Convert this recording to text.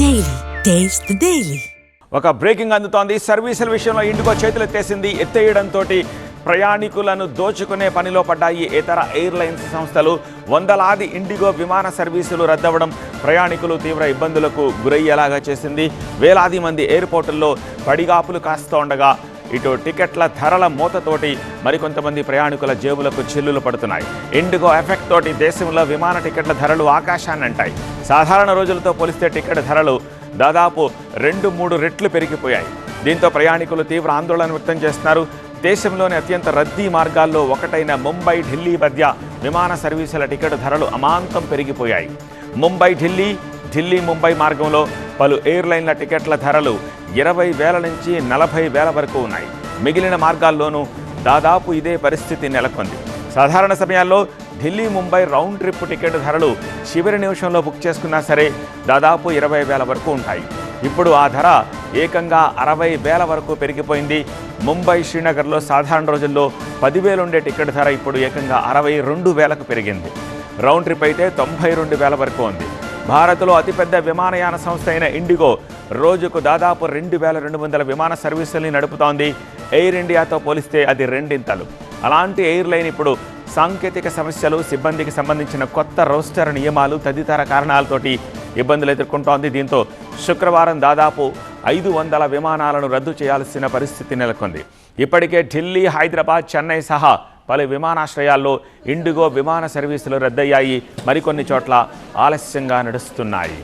Daily taste the ఒక breaking అందుతోంది. సర్వీసుల విషయంలో ఇండిగో చేతులెత్తేసింది ఎత్తేయడంతో ప్రయాణికులను దోచుకునే పనిలో పడ్డాయి ఇతర ఎయిర్లైన్స్ సంస్థలు. వందలాది ఇండిగో విమాన సర్వీసులు రద్దవడం ప్రయాణికులు తీవ్ర ఇబ్బందులకు గురయ్యేలాగా చేసింది. వేలాది మంది ఎయిర్పోర్టుల్లో పడిగాపులు కాస్తూ ఉండగా ఇటు టికెట్ల ధరల మూతతోటి మరికొంతమంది ప్రయాణికుల జేబులకు చిల్లులు పడుతున్నాయి. ఇండిగో ఎఫెక్ట్ తోటి దేశంలో విమాన టికెట్ల ధరలు ఆకాశాన్ని అంటాయి. సాధారణ రోజులతో పోలిస్తే టికెట్ ధరలు దాదాపు రెండు మూడు రెట్లు పెరిగిపోయాయి. దీంతో ప్రయాణికులు తీవ్ర ఆందోళన వ్యక్తం చేస్తున్నారు. దేశంలోని అత్యంత రద్దీ మార్గాల్లో ఒకటైన ముంబై ఢిల్లీ మధ్య విమాన సర్వీసుల టికెట్ ధరలు అమాంతం పెరిగిపోయాయి. ముంబై ఢిల్లీ ఢిల్లీ ముంబై మార్గంలో పలు ఎయిర్లైన్ల టికెట్ల ధరలు ఇరవై వేల నుంచి నలభై వేల వరకు ఉన్నాయి. మిగిలిన మార్గాల్లోనూ దాదాపు ఇదే పరిస్థితి నెలకొంది. సాధారణ సమయాల్లో Delhi Mumbai round trip ticket ధరలు చివరి నిమిషంలో బుక్ చేసుకున్నా సరే దాదాపు ఇరవై వేల వరకు ఉంటాయి. ఇప్పుడు ఆ ధర ఏకంగా అరవై వేల వరకు పెరిగిపోయింది. ముంబై శ్రీనగర్లో సాధారణ రోజుల్లో పదివేలు ఉండే టికెట్ ధర ఇప్పుడు ఏకంగా అరవై రెండు వేలకు పెరిగింది. రౌండ్ ట్రిప్ అయితే తొంభై రెండు వేల వరకు ఉంది. భారత్లో అతిపెద్ద విమానయాన సంస్థ అయిన ఇండిగో రోజుకు దాదాపు రెండు వేల రెండు వందల విమాన సర్వీసుల్ని నడుపుతోంది. ఎయిర్ ఇండియాతో పోలిస్తే అది రెండింతలు. అలాంటి ఎయిర్లైన్ ఇప్పుడు సాంకేతిక సమస్యలు సిబ్బందికి సంబంధించిన కొత్త రోస్టర్ నియమాలు తదితర కారణాలతోటి ఇబ్బందులు ఎదుర్కొంటోంది. దీంతో శుక్రవారం దాదాపు ఐదు వందల విమానాలను రద్దు చేయాల్సిన పరిస్థితి నెలకొంది. ఇప్పటికే ఢిల్లీ హైదరాబాద్ చెన్నై సహా పలు విమానాశ్రయాల్లో ఇండిగో విమాన సర్వీసులు రద్దయ్యాయి. మరికొన్ని చోట్ల ఆలస్యంగా నడుస్తున్నాయి.